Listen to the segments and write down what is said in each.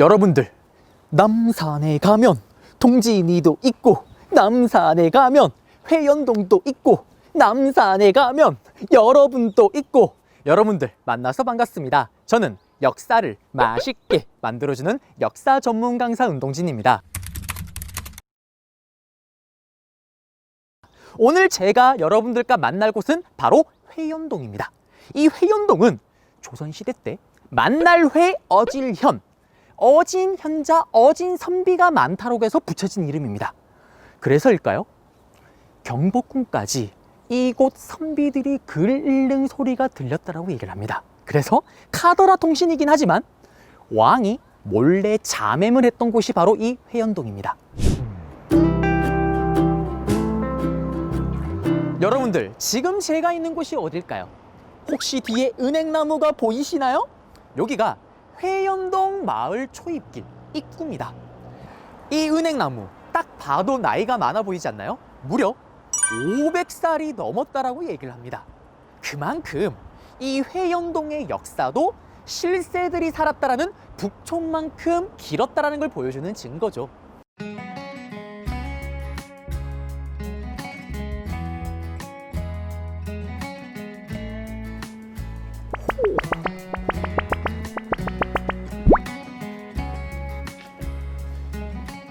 여러분들 남산에 가면 동진이도 있고 남산에 가면 회연동도 있고 남산에 가면 여러분도 있고 여러분들 만나서 반갑습니다. 저는 역사를 맛있게 만들어주는 역사 전문 강사 운동진입니다. 오늘 제가 여러분들과 만날 곳은 바로 회연동입니다. 이 회연동은 조선시대 때 만날회 어질현, 어진 현자, 어진 선비가 많다라고 해서 붙여진 이름입니다. 그래서일까요? 경복궁까지 이곳 선비들이 글 읽는 소리가 들렸다라고 얘기를 합니다. 그래서 카더라 통신이긴 하지만 왕이 몰래 자맹을 했던 곳이 바로 이 회연동입니다. 여러분들 지금 제가 있는 곳이 어딜까요? 혹시 뒤에 은행나무가 보이시나요? 여기가 회연동 마을 초입길 입구입니다. 이 은행나무 딱 봐도 나이가 많아 보이지 않나요? 무려 500살이 넘었다라고 얘기를 합니다. 그만큼 이 회연동의 역사도 실세들이 살았다라는 북촌만큼 길었다라는 걸 보여주는 증거죠.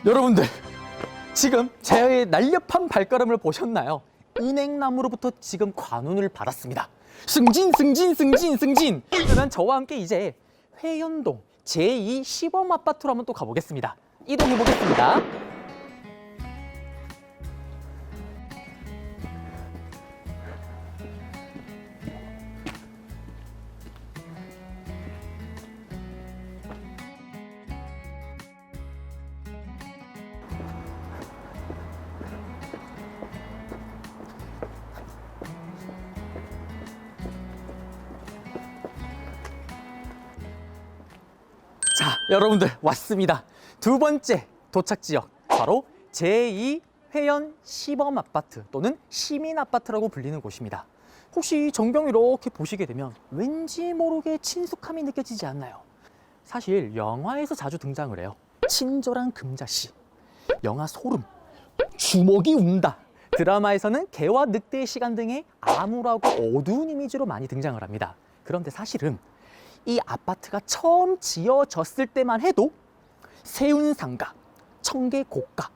여러분들 지금 제 날렵한 발걸음을 보셨나요? 은행나무로부터 지금 관운을 받았습니다. 승진, 승진, 승진, 승진. 그러면 저와 함께 이제 회연동 제2 시범 아파트로 한번 또 가보겠습니다. 이동해 보겠습니다. 여러분들 왔습니다. 두 번째 도착 지역 바로 제2 회연 시범 아파트 또는 시민 아파트라고 불리는 곳입니다. 혹시 정병 이렇게 보시게 되면 왠지 모르게 친숙함이 느껴지지 않나요? 사실 영화에서 자주 등장을 해요. 친절한 금자씨, 영화 소름, 주먹이 운다. 드라마에서는 개와 늑대의 시간 등의 암울하고 어두운 이미지로 많이 등장을 합니다. 그런데 사실은 이 아파트가 처음 지어졌을 때만 해도 세운상가, 청계고가,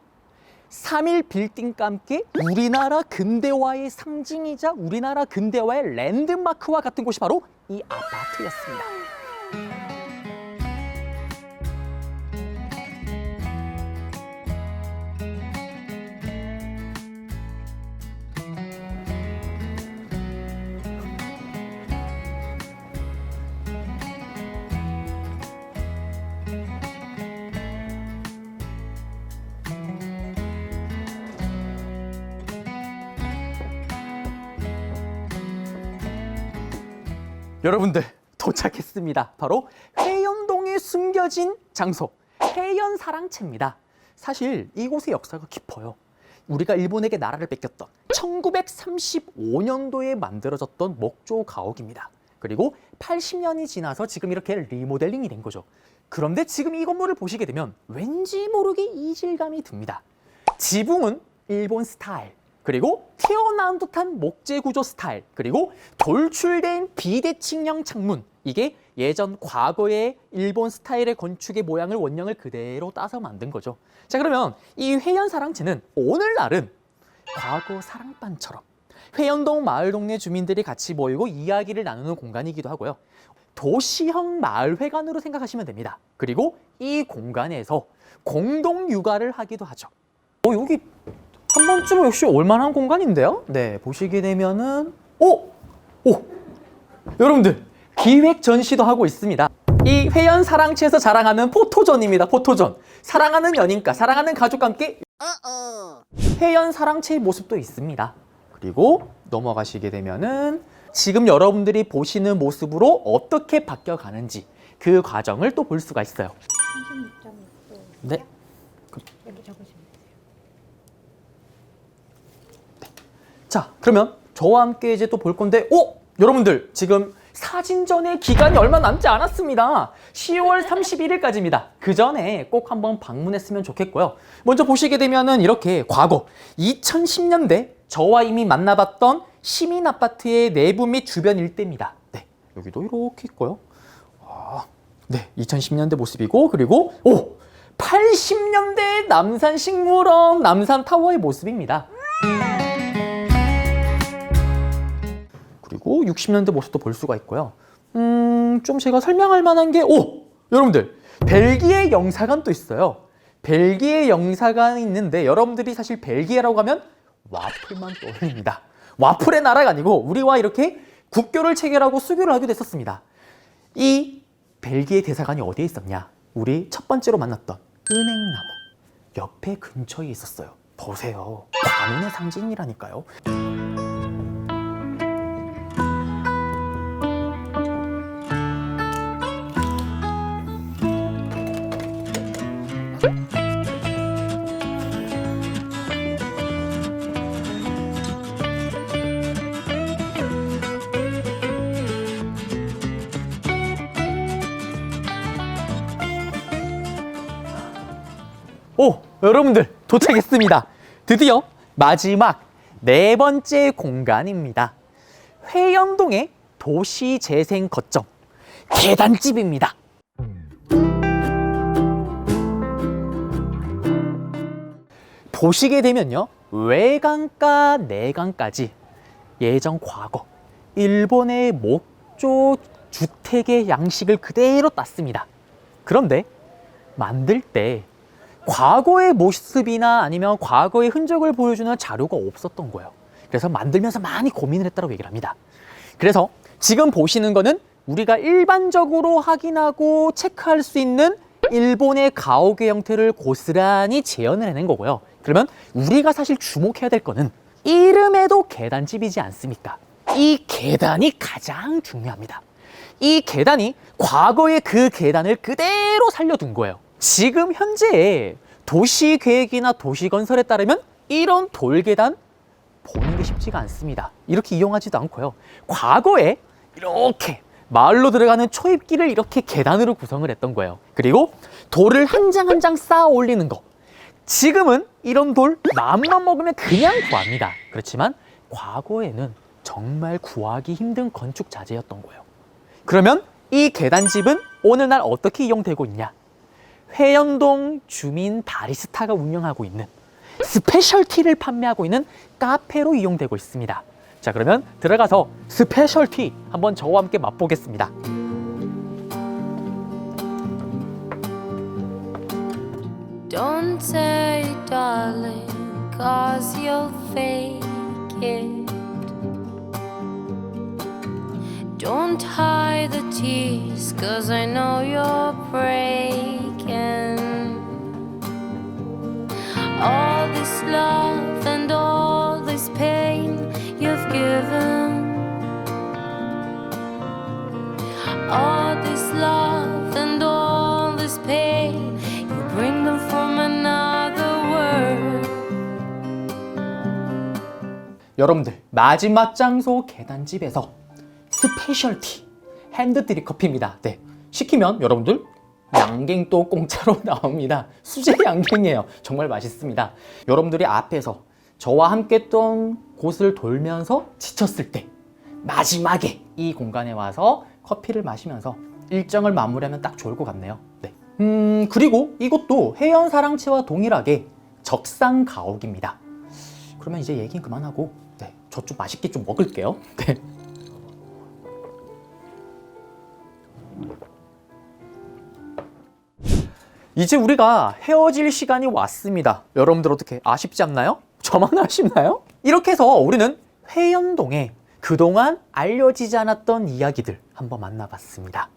3일 빌딩과 함께 우리나라 근대화의 상징이자 우리나라 근대화의 랜드마크와 같은 곳이 바로 이 아파트였습니다. 여러분들 도착했습니다. 바로 회연동에 숨겨진 장소, 회연 사랑채입니다. 사실 이곳의 역사가 깊어요. 우리가 일본에게 나라를 뺏겼던 1935년도에 만들어졌던 목조 가옥입니다. 그리고 80년이 지나서 지금 이렇게 리모델링이 된 거죠. 그런데 지금 이 건물을 보시게 되면 왠지 모르게 이질감이 듭니다. 지붕은 일본 스타일, 그리고 튀어나온 듯한 목재 구조 스타일, 그리고 돌출된 비대칭형 창문. 이게 예전 과거의 일본 스타일의 건축의 모양을 원형을 그대로 따서 만든 거죠. 자, 그러면 이 회연 사랑채는 오늘날은 과거 사랑방처럼 회연동 마을 동네 주민들이 같이 모이고 이야기를 나누는 공간이기도 하고요. 도시형 마을회관으로 생각하시면 됩니다. 그리고 이 공간에서 공동 육아를 하기도 하죠. 어, 여기 한 번쯤은 역시 올만한 공간인데요. 네, 보시게 되면은 오, 오, 여러분들 기획 전시도 하고 있습니다. 이 회연 사랑채에서 자랑하는 포토존입니다. 포토존. 사랑하는 연인과 사랑하는 가족과 함께 회연 사랑채의 모습도 있습니다. 그리고 넘어가시게 되면은 지금 여러분들이 보시는 모습으로 어떻게 바뀌어 가는지 그 과정을 또 볼 수가 있어요. 36.6도 네. 여기 적으시면 돼요. 자, 그러면 저와 함께 이제 또 볼 건데, 오! 여러분들 지금 사진전의 기간이 얼마 남지 않았습니다. 10월 31일까지입니다. 그 전에 꼭 한번 방문했으면 좋겠고요. 먼저 보시게 되면은 이렇게 과거 2010년대 저와 이미 만나봤던 시민 아파트의 내부 및 주변 일대입니다. 네, 여기도 이렇게 있고요. 아, 네, 2010년대 모습이고 그리고 오 80년대 남산 식물원 남산 타워의 모습입니다. 그리고 60년대 모습도 볼 수가 있고요. 음, 좀 제가 설명할 만한 게, 오! 여러분들, 벨기에 영사관도 있어요. 벨기에 영사관이 있는데, 여러분들이 사실 벨기에라고 하면 와플만 떠올립니다. 와플의 나라가 아니고, 우리와 이렇게 국교를 체결하고 수교를 하게 됐었습니다. 이 벨기에 대사관이 어디에 있었냐? 우리 첫 번째로 만났던 은행나무 옆에 근처에 있었어요. 보세요. 관운의 상징이라니까요. 오, 여러분들 도착했습니다. 드디어 마지막 네 번째 공간입니다. 회영동의 도시재생 거점 계단집입니다. 보시게 되면요. 외강가 내강까지 예전 과거 일본의 목조 주택의 양식을 그대로 땄습니다. 그런데 만들 때 과거의 모습이나 아니면 과거의 흔적을 보여주는 자료가 없었던 거예요. 그래서 만들면서 많이 고민을 했다고 얘기를 합니다. 그래서 지금 보시는 거는 우리가 일반적으로 확인하고 체크할 수 있는 일본의 가옥의 형태를 고스란히 재현을 해낸 거고요. 그러면 우리가 사실 주목해야 될 거는 이름에도 계단집이지 않습니까? 이 계단이 가장 중요합니다. 이 계단이 과거의 그 계단을 그대로 살려둔 거예요. 지금 현재 도시 계획이나 도시 건설에 따르면 이런 돌계단 보는 게 쉽지가 않습니다. 이렇게 이용하지도 않고요. 과거에 이렇게 마을로 들어가는 초입길을 이렇게 계단으로 구성을 했던 거예요. 그리고 돌을 한 장 한 장 쌓아 올리는 거. 지금은 이런 돌 마음만 먹으면 그냥 구합니다. 그렇지만 과거에는 정말 구하기 힘든 건축 자재였던 거예요. 그러면 이 계단집은 오늘날 어떻게 이용되고 있냐? 회연동 주민 바리스타가 운영하고 있는 스페셜티를 판매하고 있는 카페로 이용되고 있습니다. 자, 그러면 들어가서 스페셜티 한번 저와 함께 맛보겠습니다. Love and all this pain you've given. All this love and all this pain, you bring them from another world. 여러분들 마지막 장소 계단집에서 스페셜티 핸드드립 커피입니다. 네 시키면 여러분들 양갱도 공짜로 나옵니다. 수제 양갱이에요. 정말 맛있습니다. 여러분들이 앞에서 저와 함께 했던 곳을 돌면서 지쳤을 때 마지막에 이 공간에 와서 커피를 마시면서 일정을 마무리하면 딱 좋을 것 같네요. 네. 음 그리고 이것도 해연 사랑채와 동일하게 적상 가옥입니다. 그러면 이제 얘기는 그만하고 네, 저 좀 맛있게 좀 먹을게요. 네. 이제 우리가 헤어질 시간이 왔습니다. 여러분들 어떻게 아쉽지 않나요? 저만 아쉽나요? 이렇게 해서 우리는 회연동에 그동안 알려지지 않았던 이야기들 한번 만나봤습니다.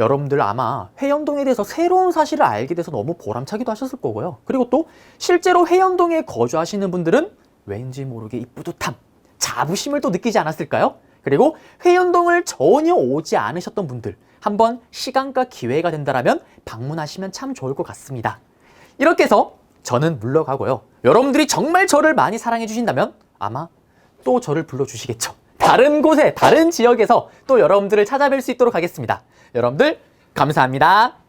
여러분들 아마 회연동에 대해서 새로운 사실을 알게 돼서 너무 보람차기도 하셨을 거고요. 그리고 또 실제로 회연동에 거주하시는 분들은 왠지 모르게 이 뿌듯함, 자부심을 또 느끼지 않았을까요? 그리고 회연동을 전혀 오지 않으셨던 분들 한번 시간과 기회가 된다라면 방문하시면 참 좋을 것 같습니다. 이렇게 해서 저는 물러가고요. 여러분들이 정말 저를 많이 사랑해 주신다면 아마 또 저를 불러 주시겠죠. 다른 곳에, 다른 지역에서 또 여러분들을 찾아뵐 수 있도록 하겠습니다. 여러분들, 감사합니다.